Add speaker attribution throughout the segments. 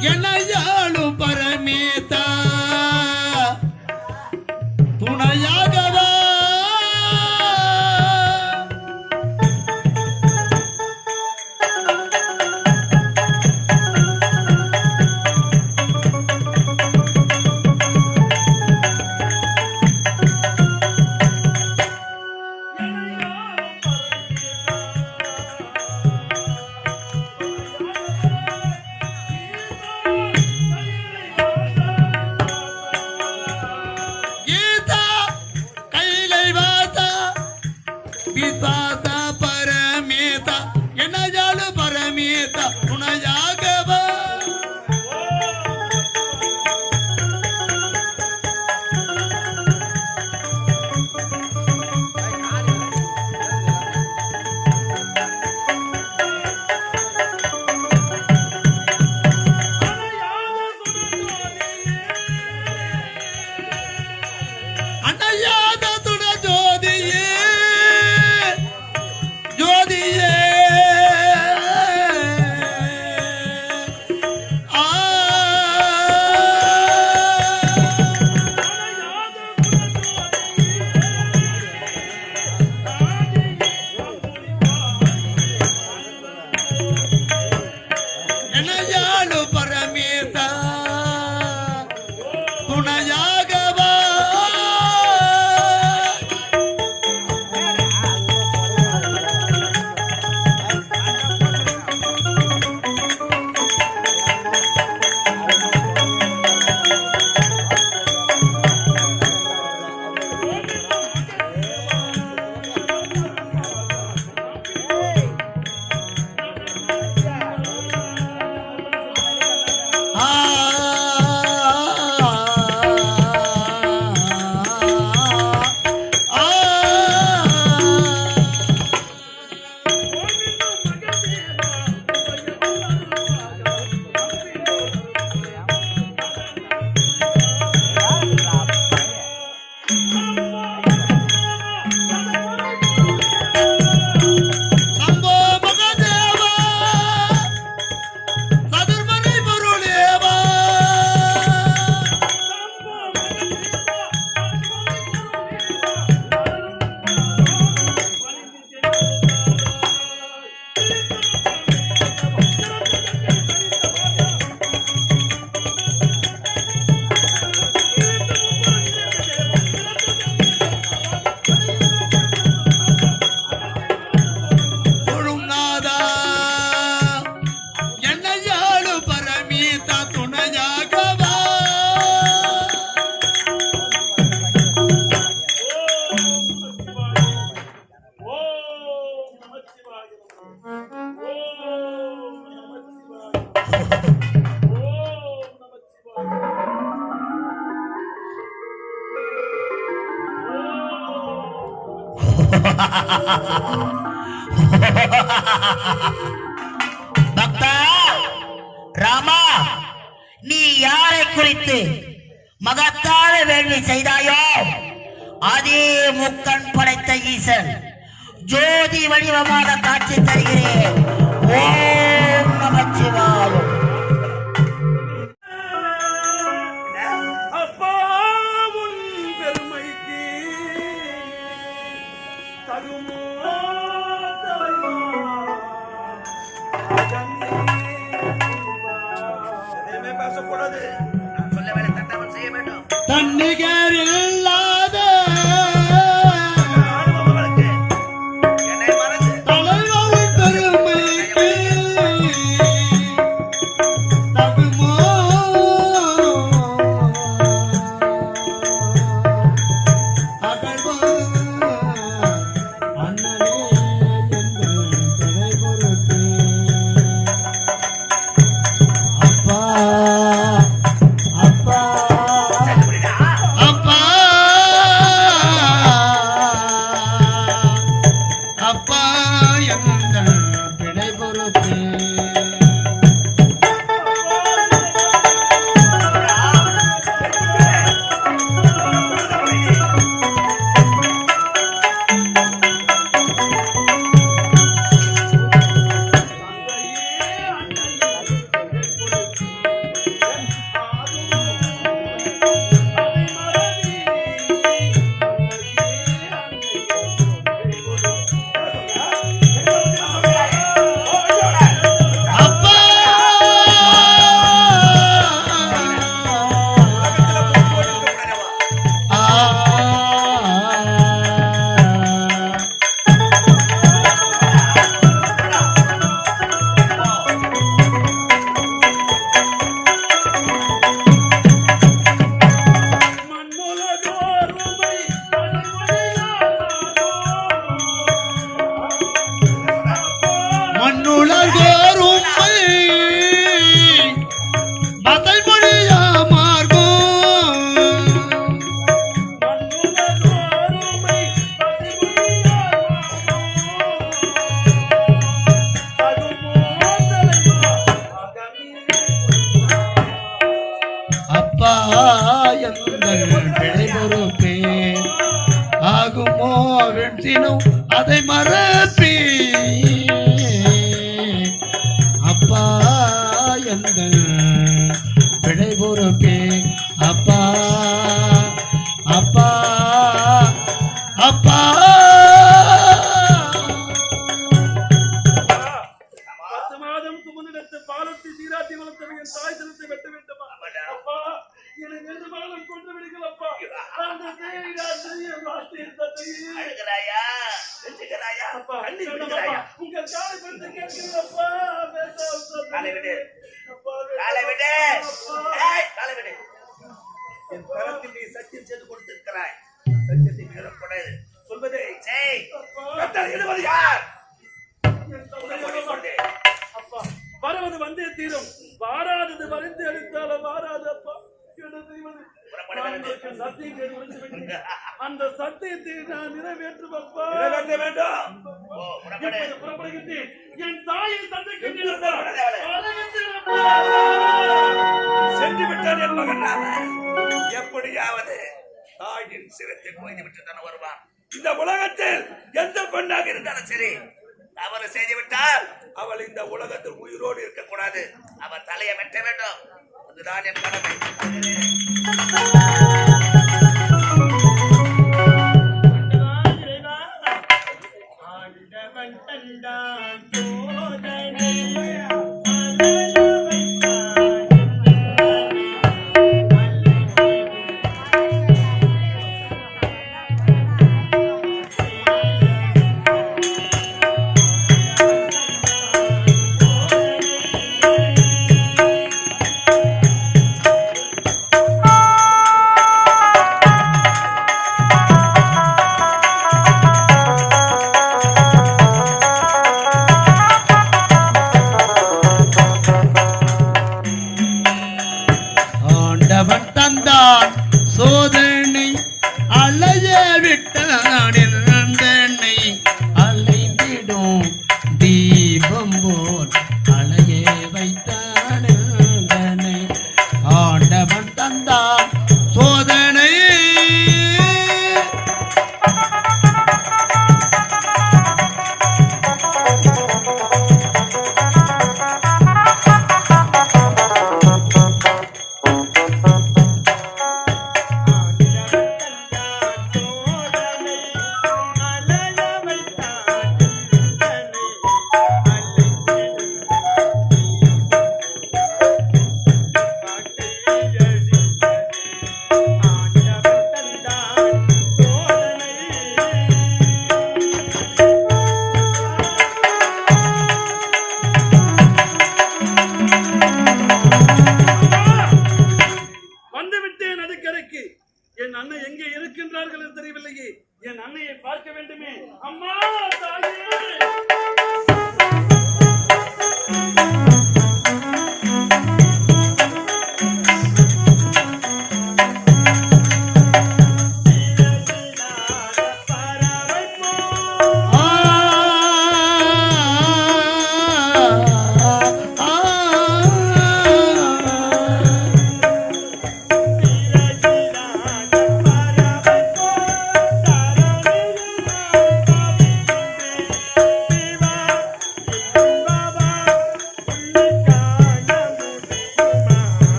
Speaker 1: ¿Quién la Yeah.
Speaker 2: பக்தா ராமா நீ யாரை குறித்து மகத்தான வேள்வி செய்தாயோ அதே முக்கண் படைத்த ஈசன் ஜோதி வடிவமாக காட்சி தருகிறேன்.
Speaker 3: ஓ சொல்வது சொல்ல
Speaker 1: வேலை தட்டவன் செய்ய வேண்டும். தன்னிகரில் ஆதி வளர்த்தவையின் தாய் தினத்தை வெட்ட வேண்டும்
Speaker 4: இருந்து என்
Speaker 1: தாயின்
Speaker 4: சென்று விட்டார் என் எப்படியாவது தாயின் சிரத்தை போய்ந்து விட்டு தானே வருவான். இந்த உலகத்தில் எந்த பெண்ணாக இருந்தாலும் சரி தவறு செய்து விட்டால் அவள் இந்த உலகத்தில் உயிரோடு இருக்கக்கூடாது. அவள் தலையை வெட்ட வேண்டும். அதுதான் என்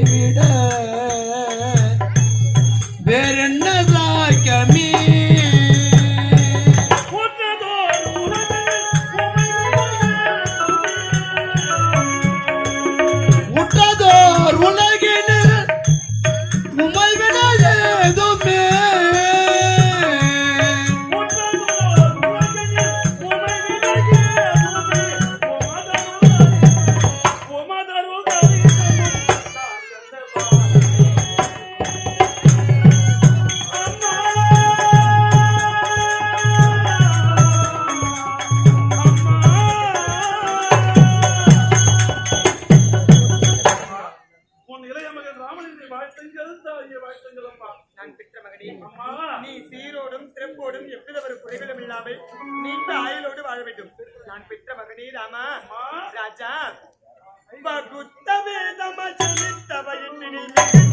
Speaker 1: போய்விட
Speaker 4: நீ சீரோடும் சிறப்போடும் எவ்வித ஒரு குறைகளும் இல்லாமல் நீண்ட ஆயுளோடு வாழ வேண்டும். நான் பெற்ற மகனே ராமா. ராஜா குத்தவே
Speaker 1: தம
Speaker 4: நினைவு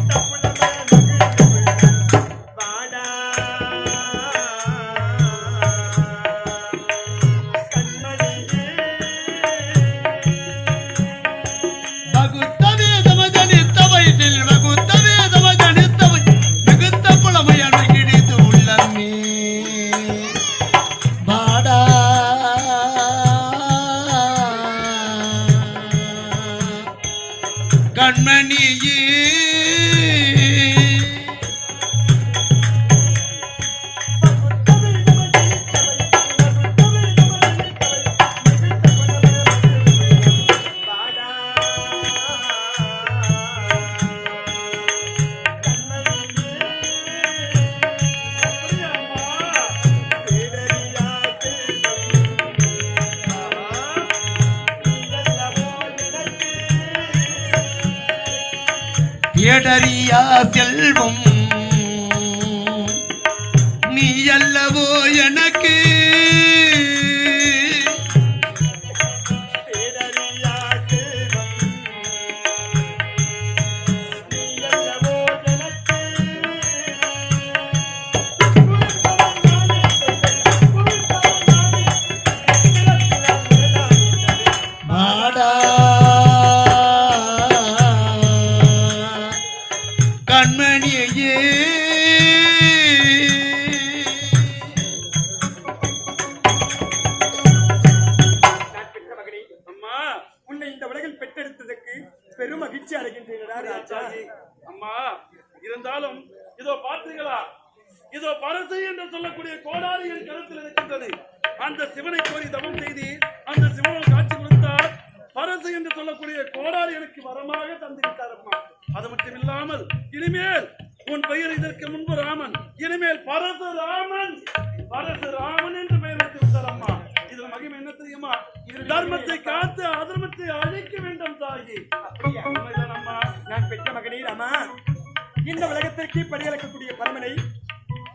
Speaker 4: இந்த உலகத்திற்கு படியளக்கக்கூடிய பரமனை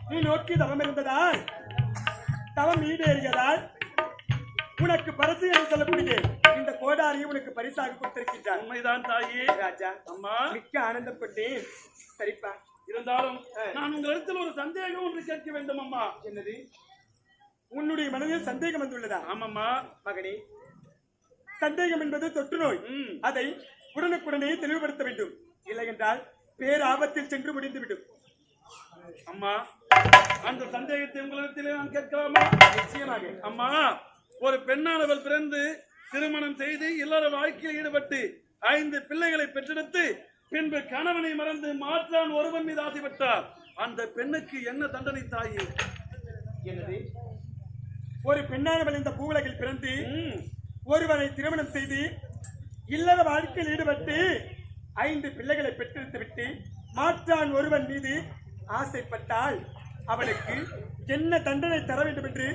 Speaker 4: நீ நோக்கி தவம் இருந்ததால் தவம் ஈடேறியதால் உனக்கு பரிசு என்று சொல்லக்கூடிய இந்த கோடாரியை உனக்கு பரிசாக கொடுத்திருக்கின்றார்.
Speaker 1: உண்மைதான் தாயி.
Speaker 4: ராஜா
Speaker 1: அம்மா.
Speaker 4: மிக்க ஆனந்தப்பட்டேன். சரிப்பா.
Speaker 1: இருந்தாலும் நான் உங்களிடத்தில் ஒரு சந்தேகம் ஒன்று கேட்க வேண்டும் அம்மா.
Speaker 4: என்னது? உன்னுடைய மனதில் சந்தேகம் வந்துள்ளதா?
Speaker 1: ஆமாம்மா.
Speaker 4: மகனே சந்தேகம் என்பது தொற்று நோய். அதை உடனுக்குடனே தெளிவுபடுத்த வேண்டும். இல்லை என்றால் பேராபத்தில் சென்று முடிந்துவிடும்.
Speaker 1: அம்மா அந்த சந்தேகத்தை உங்களிடத்திலே நான் கேட்கலாமா?
Speaker 4: நிச்சயமாக.
Speaker 1: அம்மா ஒரு பெண்ணானவள் பிறந்து திருமணம் செய்து இல்லற வாழ்க்கையில் ஈடுபட்டு ஐந்து பிள்ளைகளை பெற்றெடுத்து பின்பு கணவனை மறந்து மாற்றான் ஒருவன் மீது ஆசைப்பட்டார் அந்த பெண்ணுக்கு என்ன தண்டனை தாயி?
Speaker 4: என்னது? ஒரு பெண்ணானவள் இந்த பூவுலகில் பிறந்து
Speaker 1: ம்,
Speaker 4: ஒருவனை திருமணம் செய்து இல்லற வாழ்க்கையில் ஈடுபட்டு ஐந்து பிள்ளைகளை பெற்றெடுத்து விட்டு மாற்றான் ஒருவன் மீது ஆசைப்பட்டால் அவனுக்கு என்ன தண்டனை தர வேண்டும் என்று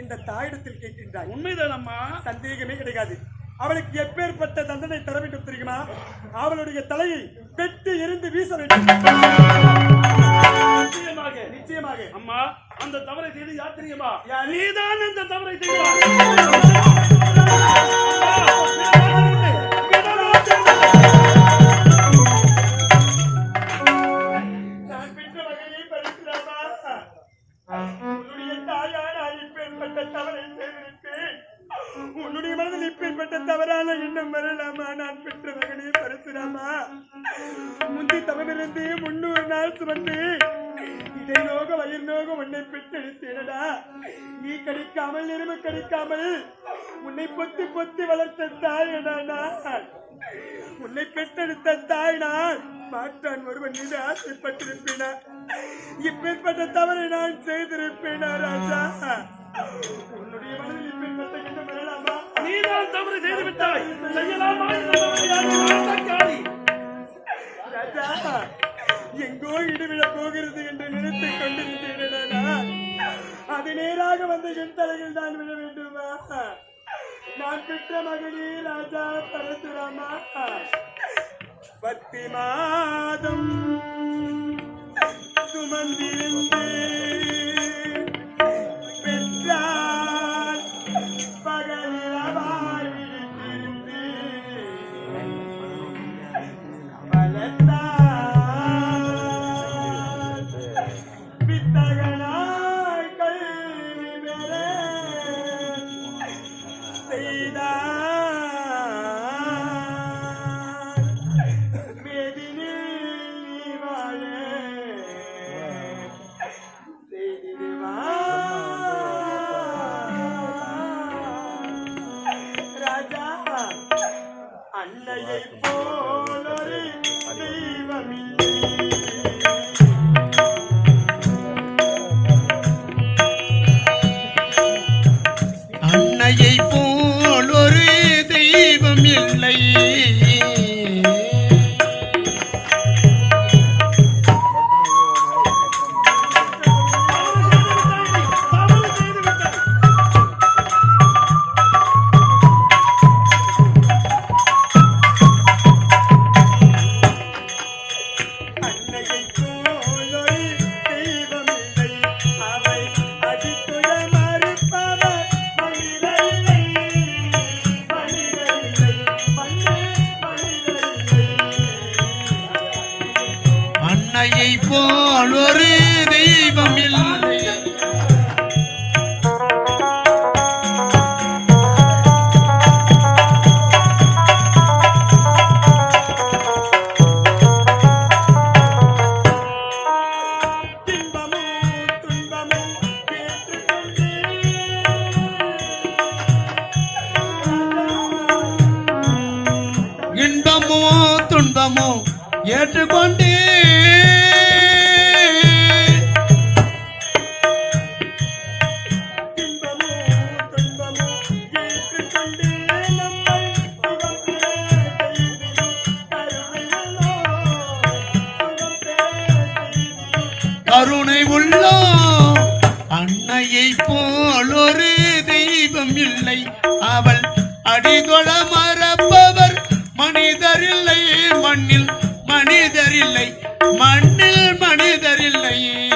Speaker 4: இந்த தாயிடத்தில் கேட்கின்றாய்.
Speaker 1: உண்மைதான் அம்மா
Speaker 4: சந்தேகமே கிடையாது. அவளுக்கு எப்பேற்பட்ட தண்டனை தர வேண்டும் தெரியுமா? அவளுடைய தலையை வெட்டி எரிந்து வீச வேண்டும்.
Speaker 1: நிச்சயமாக.
Speaker 4: நிச்சயமாக.
Speaker 1: அம்மா அந்த தவறை செய்து யார் தெரியுமா? நீதான் அந்த தவறை செய்தாய்
Speaker 4: இப்படிப்பட்ட தவறான எண்ணம் வரலாமா? நான் பெற்ற மகனே பரிசுராமா. முந்தி தவறிருந்து முன்னூறு நாள் சுமந்து இடை நோக வயிறு நோக உன்னை பெற்றெடுத்தேனடா. நீ கடிக்காமல் எருமை கடிக்காமல் உன்னை பொத்தி பொத்தி வளர்த்த தாயடா உன்னை பெற்றெடுத்த தாய் நான். மாற்றான் ஒருவன் மீது ஆசைப்பட்டிருப்பேனா? இப்பேற்பட்ட தவறை நான் செய்திருப்பேனா ராஜா? உன்னுடைய
Speaker 1: செய்யலாம் தவறு செய்து விட்டாய் செய்யலாம்
Speaker 4: எங்கோ இடுவிட போகிறது என்று நினைத்துக் கொண்டிருந்தேன் அது நேராக வந்து என் தலையில் தான் விட வேண்டுமா? நான் பெற்ற மகனே ராஜா பரசுராமா. பத்தி மாதம் சுமந்திருந்தேன். மனிதரில்லை மண்ணில் மனிதரில்லை. மண்ணில் மனிதரில்லை.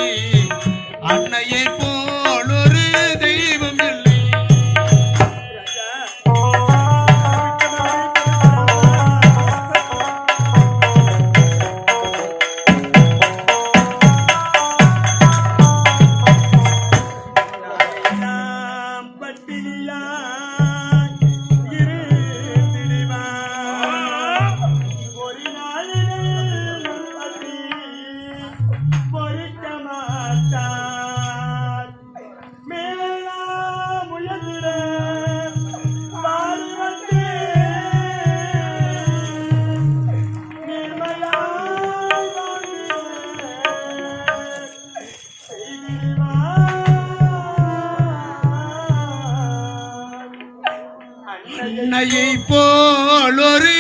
Speaker 4: அன்னையை போல் ஒரு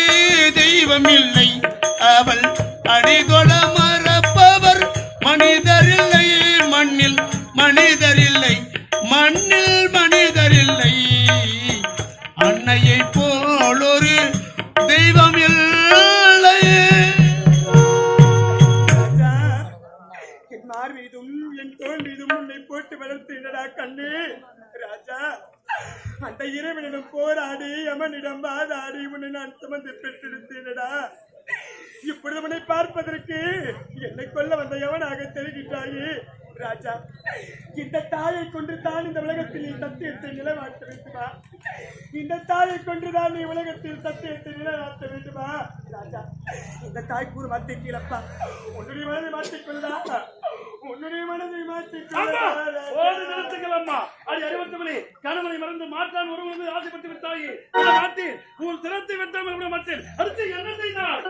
Speaker 4: தெய்வம் இல்லை. அவள்
Speaker 2: அடிகொள நான் பெற்றெடுத்தேனடா. இப்பொழுது பார்ப்பதற்கு என்னை கொல்ல வந்த எவனாக தெரிகின்றாயே? ராஜா இந்த தாயை கொண்டு தான் இந்த உலகத்தில் நீ சத்தியத்தை நிலைநாட்ட வேண்டுமா? இந்த தாயை கொண்டுதான் நீ உலகத்தில் சத்தியத்தை நிலைநாட்ட வேண்டுமா? ராஜா இந்த தாய் கூறு வார்த்தை கீழப்பா. உன்னுடைய மனதை மாற்றிக்கொள்ளா உன்னுடைய மனதை
Speaker 1: மாற்றி நிறுத்துங்கள் அம்மா. அடி அறிவத்தவளே கணவனை மறந்து மாற்றான் ஒருவன் ஆசைப்பட்டு விட்டாயே. இந்த உன் திறத்தை வெட்டாமல் விட மாட்டேன் அடுத்து என்ன செய்தார்